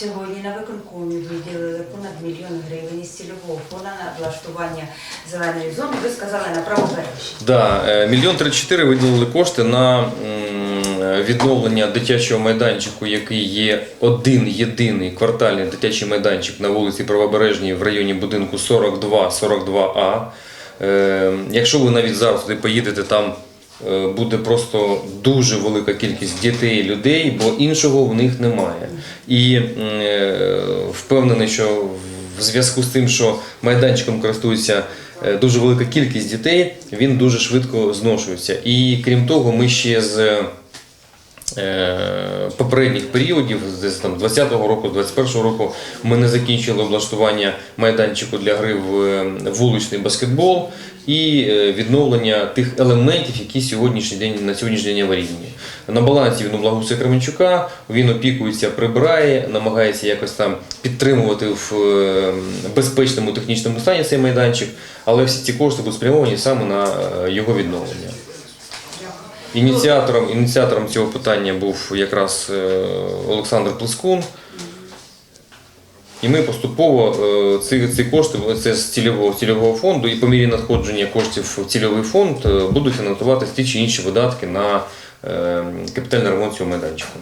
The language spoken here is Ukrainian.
Сьогодні на виконкомі виділили понад мільйон гривень із цільового фонду на облаштування зеленої зони. Ви сказали на правобережжі. Да, е, мільйон 34 виділили кошти на відновлення дитячого майданчику, який є один єдиний квартальний дитячий майданчик на вулиці Правобережній в районі будинку 42 42А. Е, Якщо ви навіть зараз туди поїдете, там буде просто дуже велика кількість дітей, людей, бо іншого в них немає. І е, впевнений, що в зв'язку з тим, що майданчиком користується е, дуже велика кількість дітей, він дуже швидко зношується. І крім того, ми ще з е, попередніх періодів, там 20-го року, 21-го року, ми не закінчили облаштування майданчику для гри в е, вуличний баскетбол і е, відновлення тих елементів, які сьогоднішній день на сьогоднішній день аварійні. На балансі він Благуса Кременчука, він опікується, прибирає, намагається якось там підтримувати в е, безпечному технічному стані цей майданчик, але всі ці кошти будуть спрямовані саме на е, його відновлення. Ініціатором, ініціатором цього питання був якраз е, Олександр Плескун. І ми поступово е, ці, ці кошти це з цільового, цільового фонду, і по мірі надходження коштів в цільовий фонд е, будуть фінансувати ті чи інші видатки на капітальний ремонт цього майданчику.